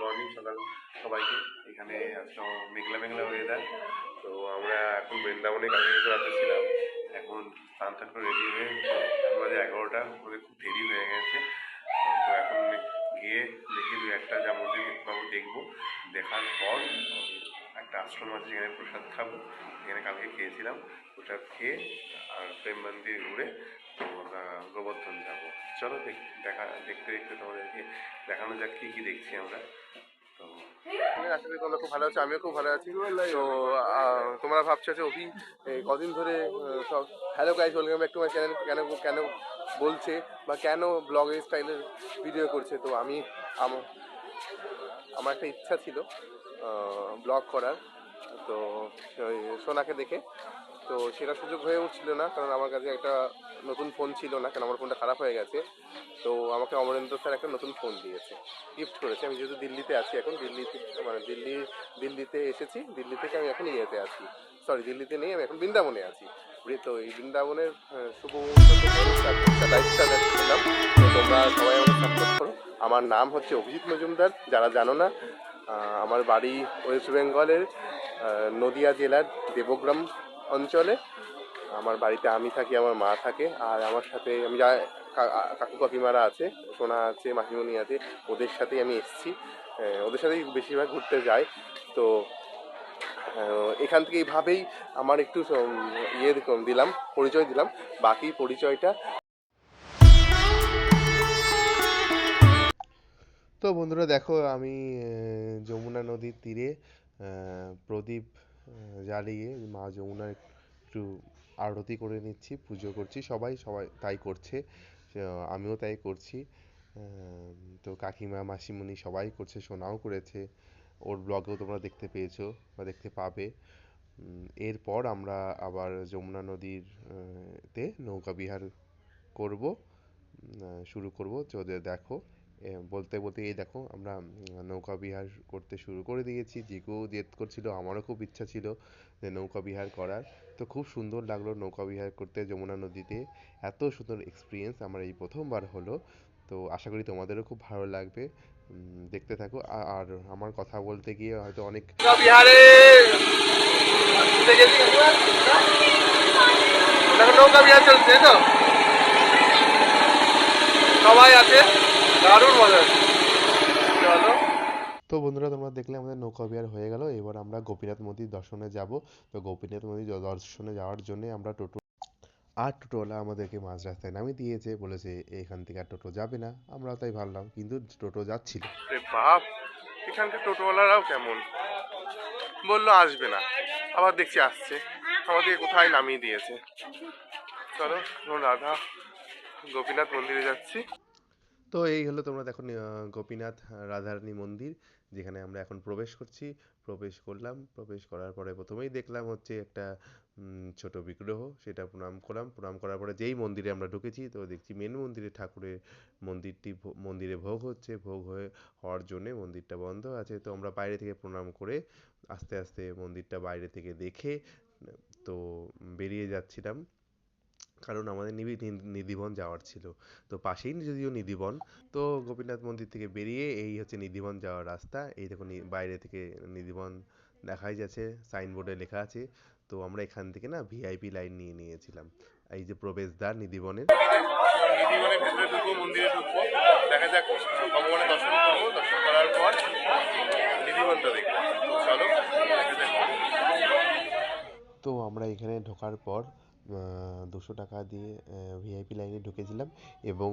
Morning সকাল সবাইকে। এখানে আজকে মেঘলা মেঘলা ওয়েদার তো আমরা এখন বৃন্দাবনে কালকে রাতে ছিলাম। এখন স্নান করে রেডি হয়ে এখন বাজে এগারোটা। আমাদের খুব দেরি হয়ে গেছে। তো এখন গিয়ে দেখি দু একটা যা মন্দির দেখব। দেখার পর একটা আশ্রম আছে যেখানে প্রসাদ খাব। যেখানে কালকে খেয়েছিলাম। ওটা খেয়ে আর প্রেম মন্দির ঘুরে তো গোবর্ধন যাব। চলো দেখ- দেখা দেখতে দেখতে তোমাদেরকে দেখানো যাক কী কী দেখছি আমরা। আশা করি তোমরা খুব ভালো আছো, আমিও খুব ভালো আছি। তো তোমরা ভাবছ যে অভি কদিন ধরে সব hello guys welcome back to my channel কেন কেন বলছে বা কেন ব্লগের স্টাইলের ভিডিও করছে? তো আমি আমার একটা ইচ্ছা ছিল ব্লগ করার। তো সোনাকে দেখে। তো সেটা সুযোগ হয়ে উঠছিল না, কারণ আমার কাছে একটা নতুন ফোন ছিল না, কারণ আমার ফোনটা খারাপ হয়ে গেছে। তো আমাকে অমরেন্দ্র স্যার একটা নতুন ফোন দিয়েছে গিফট করেছে। আমি যেহেতু দিল্লিতে আছি এখন, দিল্লিতে মানে দিল্লি, দিল্লিতে এসেছি, দিল্লি থেকে আমি এখন ইয়েতে আছি। সরি দিল্লিতে নেই, আমি এখন বৃন্দাবনে আছি। তো এই বৃন্দাবনের শুভ তোমরা সবাই আমাকে সাপোর্ট করো। আমার নাম হচ্ছে অভিজিৎ মজুমদার, যারা জানো না আমার বাড়ি ওয়েস্ট বেঙ্গলের নদিয়া জেলার দেবগ্রাম অঞ্চলে। আমার বাড়িতে আমি থাকি, আমার মা থাকে, আর আমার সাথে আমি যা কাকু কাকিমারা আছে, সোনা আছে, মাসিমণি আছে, ওদের সাথেই আমি এসেছি। ওদের সাথেই বেশিরভাগ ঘুরতে যাই। তো এখান থেকে এইভাবেই আমার একটু ইয়ে দিলাম- পরিচয় দিলাম। বাকি পরিচয়টা তো বন্ধুরা দেখো, আমি যমুনা নদীর তীরে প্রদীপ জ্বালিয়ে মা যমুনার একটু আরতি করে নিচ্ছি, পুজো করছি, সবাই সবাই তাই করছে আমিও তাই করছি। তো কাকিমা, মাসিমণি সবাই করছে, সোনাও করেছে। ওর ব্লগেও তোমরা দেখতে পেয়েছ বা দেখতে পাবে। এরপর আমরা আবার যমুনা নদীর তে নৌকা বিহার করব। শুরু করব। তো দেখো। বলতে বলতে এই দেখো, আমরা নৌকা বিহার করতে শুরু করে দিয়েছি। জিকেও জেদ করছিল, আমারও খুব ইচ্ছা ছিল যে নৌকা বিহার করার। তো খুব সুন্দর লাগল নৌকা বিহার করতে যমুনা নদীতে। এত সুন্দর এক্সপিরিয়েন্স আমার এই প্রথমবার হলো। তো আশা করি তোমাদেরও খুব ভালো লাগবে। দেখতে থাকো। আর আমার কথা বলতে গিয়ে হয়তো অনেক নৌকা বিহার! চলছে তো? সবাই আছে? দারুণ মজা আছে চলো তো বন্ধুরা তোমরা দেখলে আমাদের নৌকা বিহার হয়ে গেল। এবার আমরা গোপীনাথ মন্দির দর্শনে যাব। তো গোপীনাথ মন্দির দর্শনে যাওয়ার জন্য আমরা টোটো আর টোটোওয়ালা আমাদেরকে মাঝ রাস্তায় নামিয়ে দিয়েছে। বলেছে এখান থেকে আর টোটো যাবে না। আমরা তাই ভাবলাম কিন্তু টোটো যাচ্ছিল। বাপ এখানকার টোটোওয়ালারাও কেমন? বলল আসবে না। আবার দেখছি আসছে। আমাদেরকে কোথায় নামিয়ে দিয়েছে? চলো রাধা গোপীনাথ মন্দিরে যাচ্ছি। তো এই হলো তোমরা দেখো গোপীনাথ রাধারানী মন্দির, যেখানে আমরা এখন প্রবেশ করছি। প্রবেশ করলাম, প্রবেশ করার পরে প্রথমেই দেখলাম হচ্ছে একটা ছোট বিগ্রহ, সেটা প্রণাম করলাম। প্রণাম করার পরে যেই মন্দিরে আমরা ঢুকেছি, তো দেখছি মেন মন্দিরে ঠাকুরের মন্দিরটি মন্দিরে ভোগ হচ্ছে। ভোগ হয়ে, হওয়ার জন্যে মন্দিরটা বন্ধ আছে। তো আমরা বাইরে থেকে প্রণাম করে আস্তে আস্তে মন্দিরটা বাইরে থেকে দেখে, তো বেরিয়ে যাচ্ছিলাম। কারণ আমাদের নিবি নিধিবন যাওয়ার ছিল। তো পাশেই যদিও নিধিবন তো গোপীনাথ মন্দির থেকে বেরিয়ে এই হচ্ছে নিধিবন যাওয়ার রাস্তা। এই দেখো বাইরে থেকে নিধিবন দেখাই যাচ্ছে সাইনবোর্ডে লেখা আছে। তো আমরা এখান থেকে না ভিআইপি লাইন নিয়ে নিয়েছিলাম। এই যে প্রবেশদ্বার নিধিবনের। নিধিবনের ভেতরে ঢুকবো মন্দিরে ঢুকবো। দেখা যাক ভগবানের দর্শন করব। দর্শন করার পর নিধিবনটা দেখব। চলো তো আমরা এখানে ঢোকার পর দুশো টাকা দিয়ে ভিআইপি লাইনে ঢুকেছিলাম এবং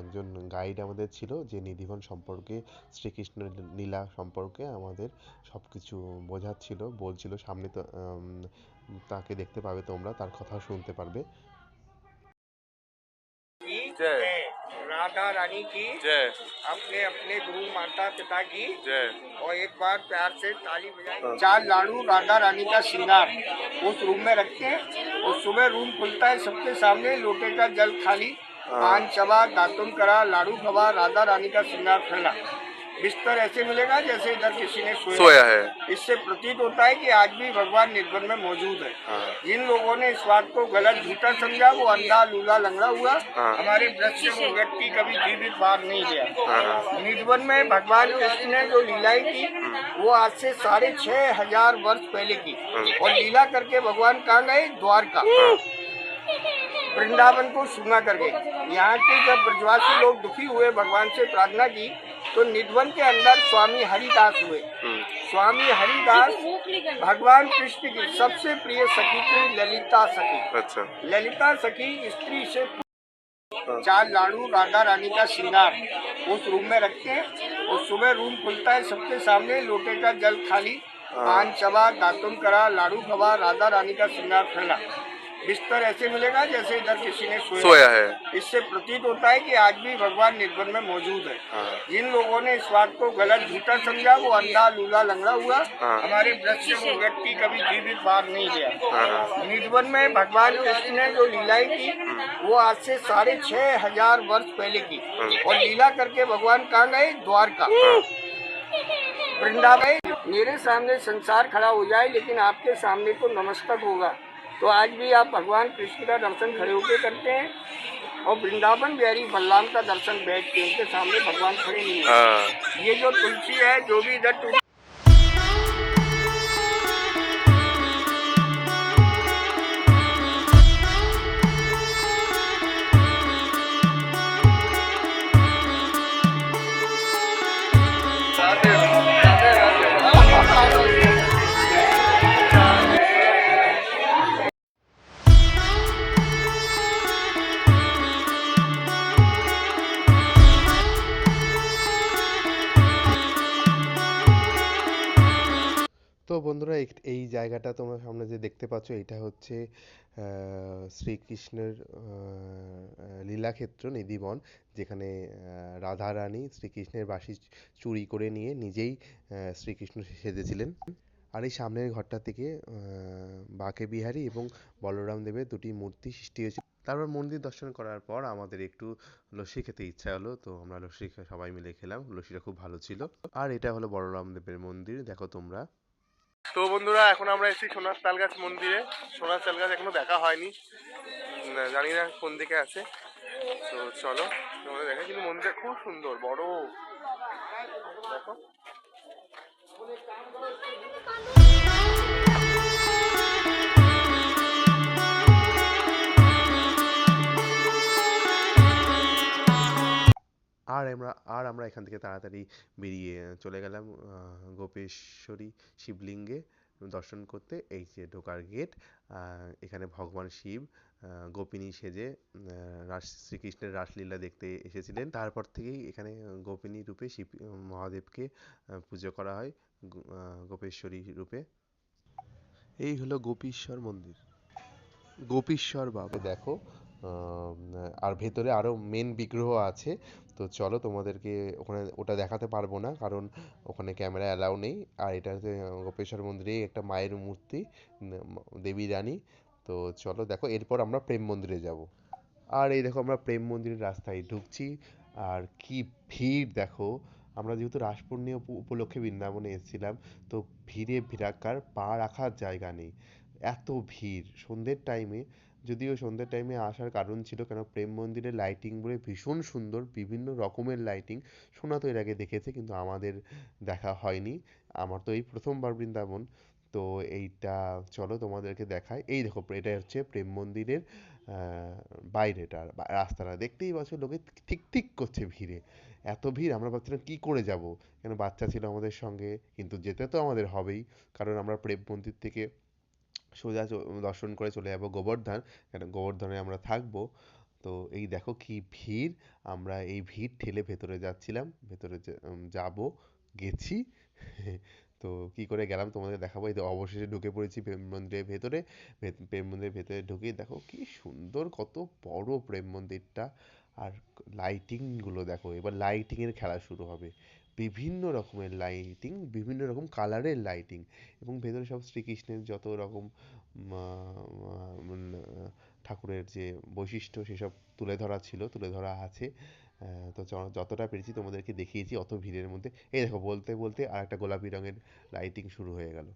একজন গাইড আমাদের ছিল যে নিধিবন সম্পর্কে শ্রীকৃষ্ণ লীলা সম্পর্কে আমাদের সব কিছু বোঝাচ্ছিল, বলছিল, সামনে তো তাকে দেখতে পাবে তোমরা, তার কথা শুনতে পারবে। राधा रानी की जय। अपने अपने गुरु माता पिता की जय। और एक बार प्यार से ताली बजाए चार लाडू राधा रानी का श्रृंगार। उस रूम में रखते हैं। और सुबह रूम खुलता है सबके सामने लोटे का जल खाली। हाँ। पान चबा दातुन करा लाडू खबा राधा रानी का श्रृंगार फैला बिस्तर ऐसे मिलेगा जैसे इधर किसी ने सोया। सोया है। इससे प्रतीत होता है कि आज भी भगवान निर्बन में मौजूद है। हाँ। जिन लोगों ने इस बात को गलत झूठा समझा वो अंधा लूला लंगड़ा हुआ। हाँ। हमारे से वो व्यक्ति कभी जीवित बाहर नहीं गया। हाँ। हाँ में भगवान कृष्ण ने जो लीलाएँ की वो आज से साढ़े छह हज़ार वर्ष पहले की। और लीला करके भगवान कहाँ गए? द्वारका। वृंदावन को सूना करके। यहाँ के जब ब्रजवासी लोग दुखी हुए भगवान से प्रार्थना की तो निधवन के अंदर स्वामी हरिदास हुए। हम्म, स्वामी हरिदास भगवान कृष्ण की सबसे प्रिय सखी थी ललिता सखी। अच्छा। ललिता सखी स्त्री से चार लाडू राधा रानी का श्रृंगार। उस रूम में रखते हैं। और सुबह रूम खुलता है सबके सामने लोटे का जल खाली। पान चबा दातुन करा लाडू खबा राधा रानी का श्रृंगार फैला। बिस्तर ऐसे मिलेगा जैसे इधर किसी ने सोया। सोया है। इससे प्रतीत होता है कि आज भी भगवान निर्भर में मौजूद है। हाँ। जिन लोगों ने इस बात को गलत झूठा समझा वो अंधा लूला लंगड़ा हुआ। हाँ। हमारे से वो व्यक्ति कभी जीवित बाहर नहीं गया। हाँ। हाँ में भगवान कृष्ण ने जो लीलाएँ की वो आज से साढ़े छह हज़ार वर्ष पहले की। और लीला करके भगवान कहाँ गए? द्वारका। वृंदावन। मेरे सामने संसार खड़ा हो जाए लेकिन आपके सामने तो नमस्तक होगा। तो आज भी आप भगवान कृष्ण का दर्शन खड़े होकर करते हैं और वृंदावन बिहारी बलराम का दर्शन बैठ के उनके सामने भगवान खड़े नहीं है। हाँ। ये जो तुलसी है जो भी इधर তো বন্ধুরা এই জায়গাটা তোমরা সামনে যে দেখতে পাচ্ছ এটা হচ্ছে শ্রীকৃষ্ণের লীলাক্ষেত্র নিধিবন যেখানে আহ, রাধা রানী শ্রীকৃষ্ণের বাঁশি চুরি করে নিয়ে নিজেই শ্রীকৃষ্ণ সেজেছিলেন। আর এই সামনের ঘরটা থেকে বাঁকে বিহারী এবং বলরাম দেবের দুটি মূর্তি সৃষ্টি হয়েছিল। তারপর মন্দির দর্শন করার পর আমাদের একটু লস্যি খেতে ইচ্ছা হলো তো আমরা লস্যি সবাই মিলে খেলাম। লস্যিটা খুব ভালো ছিল। আর এটা হলো বলরাম দেবের মন্দির দেখো তোমরা। তো বন্ধুরা, এখন আমরা এসেছি সোনার তালগাছ মন্দিরে। সোনার তালগাছ এখনও দেখা হয়নি। জানি না কোন দিকে আছে। তো চলো, তোমাদের দেখা কিন্তু মন্দিরটা খুব সুন্দর, বড়। আমরা এখান থেকে তাড়াতাড়ি বেরিয়ে চলে গেলাম গোপেশ্বরী শিবলিঙ্গে দর্শন করতে। এই যে ঢোকার গেট এখানে ভগবান শিব গোপিনী সেজে রাস, শ্রীকৃষ্ণের রাসলীলা দেখতে এসেছিলেন। তারপর থেকেই এখানে গোপিনী রূপে শিব, মহাদেবকে পুজো করা হয় গোপেশ্বরী রূপে। এই হলো গোপীশ্বর মন্দির। গোপীশ্বর বাবা। দেখো আর ভেতরে আরও মেন বিগ্রহ আছে। তো চলো তোমাদেরকে ওখানে ওটা দেখাতে পারব না, কারণ ওখানে ক্যামেরা অ্যালাউ নেই। আর এটা হচ্ছে গোপেশ্বর মন্দিরে একটা মায়ের মূর্তি দেবী রানী। তো চলো দেখো, এরপর আমরা প্রেম মন্দিরে যাব। আর এই দেখো, আমরা প্রেম মন্দিরের রাস্তায় ঢুকছি। আর কি ভিড় দেখো, আমরা যেহেতু রাস পূর্ণিমা উপ- উপলক্ষে বৃন্দাবনে এসেছিলাম, তো ভিড়ে ভিড়াক্কার পা রাখার জায়গা নেই। এত ভিড়, সন্ধ্যের টাইমে যদিও সন্ধ্যের টাইমে আসার কারণ ছিল কেন, প্রেম মন্দিরের লাইটিং বলে ভীষণ সুন্দর, বিভিন্ন রকমের লাইটিং শোনা তো এর আগে দেখেছে কিন্তু আমাদের দেখা হয়নি। আমার তো এই প্রথমবার বৃন্দাবন, তো এইটা চলো তোমাদেরকে দেখাই। এই দেখো, এটা হচ্ছে প্রেম মন্দিরের বাইরেটা রাস্তাটা। দেখতেই পাচ্ছ লোকে ঠিক ঠিক করছে ভিড়ে। এত ভিড়, আমরা ভাবছিলাম কি করে যাব? কেন বাচ্চা ছিল আমাদের সঙ্গে, কিন্তু যেতে তো আমাদের হবেই। কারণ আমরা প্রেম মন্দির থেকে সোজা দর্শন করে চলে যাব গোবর্ধন। কেন গোবর্ধনে আমরা থাকব। তো এই দেখো কি ভিড়। আমরা এই ভিড় ঠেলে ভেতরে যাচ্ছিলাম। ভেতরে যাব, গেছি। তো কি করে গেলাম তোমাদের দেখাবো। এই তো অবশেষে ঢুকে পড়েছি প্রেম মন্দিরের ভেতরে। প্রেম মন্দিরের ভেতরে ঢুকে দেখো কি সুন্দর, কত বড় প্রেম মন্দিরটা। আর লাইটিংগুলো দেখো। এবার লাইটিং এর খেলা শুরু হবে। বিভিন্ন রকমের লাইটিং বিভিন্ন রকম কালারের লাইটিং এবং ভেতরে সব শ্রীকৃষ্ণের যত রকম ঠাকুরের যে বৈশিষ্ট্য সেসব তুলে ধরা ছিল, তুলে ধরা আছে। তো যতটা পেরেছি তোমাদেরকে দেখিয়েছি, অত ভিড়ের মধ্যে। এই দেখো, বলতে বলতে আর একটা গোলাপি রঙের লাইটিং শুরু হয়ে গেল।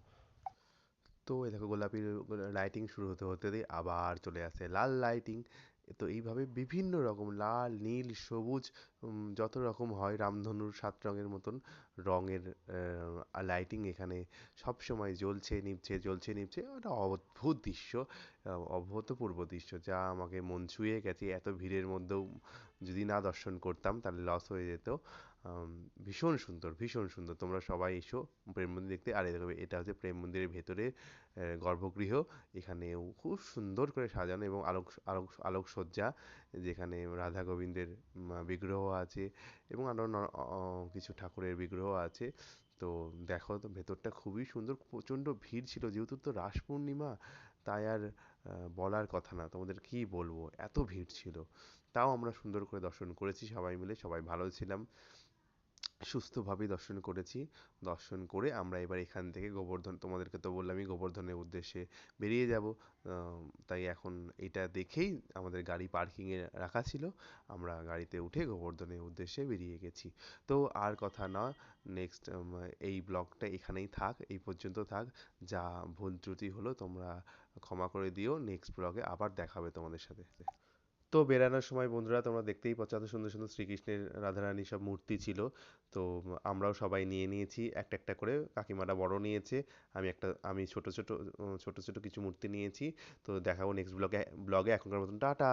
তো এই দেখো, গোলাপি লাইটিং শুরু হতে হতে আবার চলে আসে লাল লাইটিং তো এইভাবে বিভিন্ন রকম লাল, নীল, সবুজ যত রকম হয় রামধনুর সাত রঙের মতন রঙের লাইটিং এখানে সব সময় জ্বলছে, নিভছে জ্বলছে, নিভছে। একটা অদ্ভুত দৃশ্য অভূতপূর্ব দৃশ্য। যা আমাকে মন ছুঁয়ে গেছে, এত ভিড়ের মধ্যেও যদি না দর্শন করতাম তাহলে লস হয়ে যেত। ভীষণ সুন্দর ভীষণ সুন্দর। তোমরা সবাই এসো প্রেম মন্দির দেখতে। আর দেখো, এটা হচ্ছে প্রেম মন্দিরের ভেতরে গর্ভগৃহ। এখানেও খুব সুন্দর করে সাজানো এবং আলোক আলোক, আলোকসজ্জা, যেখানে রাধা গোবিন্দের বিগ্রহ আছে এবং আরও কিছু ঠাকুরের বিগ্রহ আছে। তো দেখো, তো ভেতরটা খুবই সুন্দর, প্রচণ্ড ভিড় ছিল। যেহেতু তো রাস পূর্ণিমা, তাই আর বলার কথা না। তোমাদের কি বলব? এত ভিড় ছিল। তাও আমরা সুন্দর করে দর্শন করেছি সবাই মিলে, সবাই ভালো ছিলাম। সুস্থভাবেই দর্শন করেছি। দর্শন করে আমরা এবার এখান থেকে গোবর্ধন, তোমাদেরকে তো বললামই গোবর্ধনের উদ্দেশ্যে বেরিয়ে যাব। তাই এখন এটা দেখেই আমাদের গাড়ি পার্কিংয়ে রাখা ছিল। আমরা গাড়িতে উঠে গোবর্ধনের উদ্দেশ্যে বেরিয়ে গেছি। তো আর কথা না নেক্সট এই ব্লগটা এখানেই থাক, এই পর্যন্ত থাক। যা ভুল ত্রুটি হলো তোমরা ক্ষমা করে দিও। নেক্সট ব্লগে আবার দেখাবে তোমাদের সাথে। তো বেরানোর সময় বন্ধুরা তোমরা দেখতেই পাচ্ছ এত সুন্দর সুন্দর শ্রীকৃষ্ণের রাধারানী সব মূর্তি ছিল। তো আমরাও সবাই নিয়ে নিয়েছি, একটা একটা করে। কাকিমারা বড় নিয়েছে, আমি একটা, আমি ছোট ছোট ছোট ছোট কিছু মূর্তি নিয়েছি। তো দেখাবো নেক্সট ব্লগে ব্লগে এখনকার মতন, টাটা!